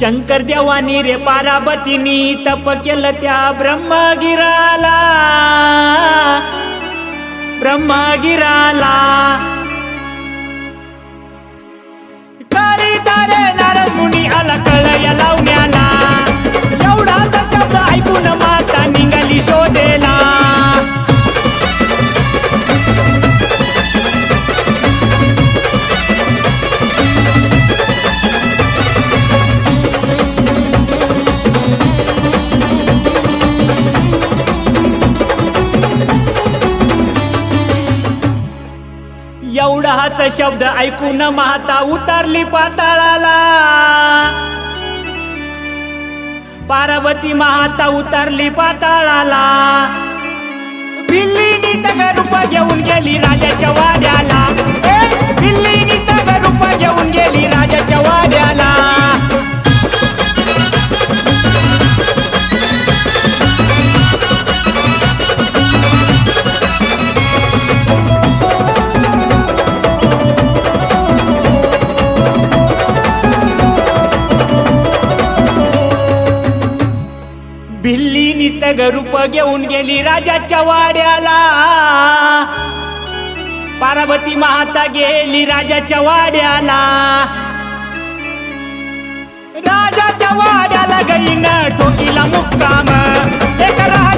शंकर देवानी रे पाराबतीनी तप केलं त्या ब्रह्मगिराला ब्रह्मगिराला काळी तारे नारद मुनी आला कळ एवढाच शब्द ऐकून माता उतरली पाताळाला. पार्वती माता उतरली पाताळाला. बिल्लीनीचं रूप घेऊन गेली राजाच्या वाड्याला. ए, बिल्लीनीचं रूप घेऊन गेली बिल्लीनीच रूप घेऊन गेली राजाच्या वाड्याला. पार्वती माता गेली राजाच्या वाड्याला. राजाच्या वाड्याला गईन टोकीला मुक्काम. एक राजा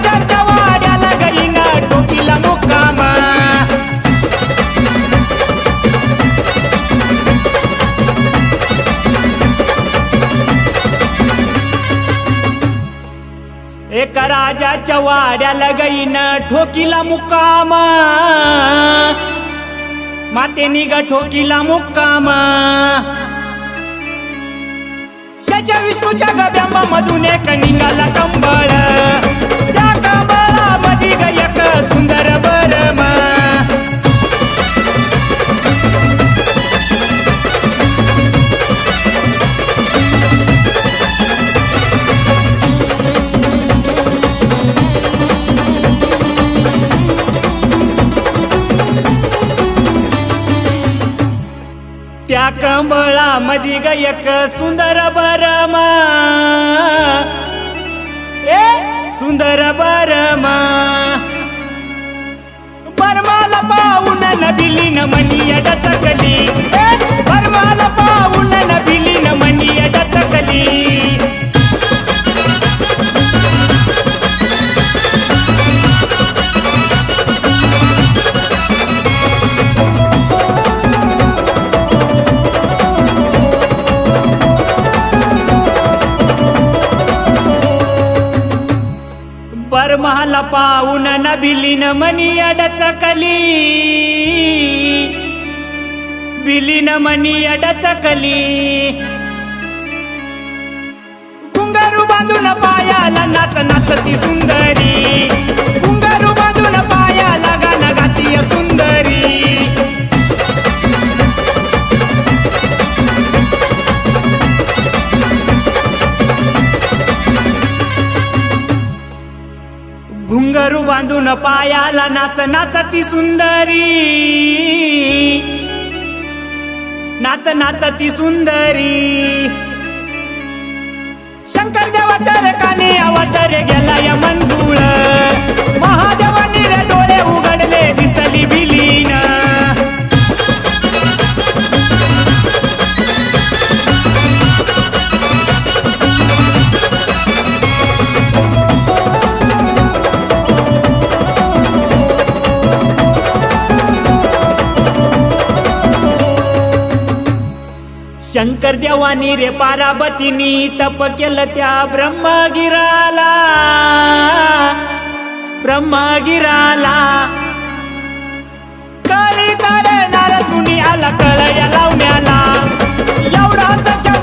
एका राजाच्या वाड्याला गईन ठोकीला मुक्काम. माते निघ ठोकीला मुक्काम. शश विष्णूच्या गब्यांबा मधून एक निघाला त्या कंबळामध्ये परमहाला पाहून नबिलीन मनी अडचकली बिलीन मनी अडचकली गुंगारू बांधून पायाला नाच नाचती सुंदरी. घुंगरू बांधून पायाला नाच नाचती सुंदरी. नाच नाच ती सुंदरी. शंकर देवाचा रे कानी आवाज रे गेला या शंकर देवानी रे पाराबतीनी तप केलं त्या ब्रह्मगिराला. ब्रह्मगिराला. कळी तारे नारद मुनी आला कळ लावण्याला. एवढाचा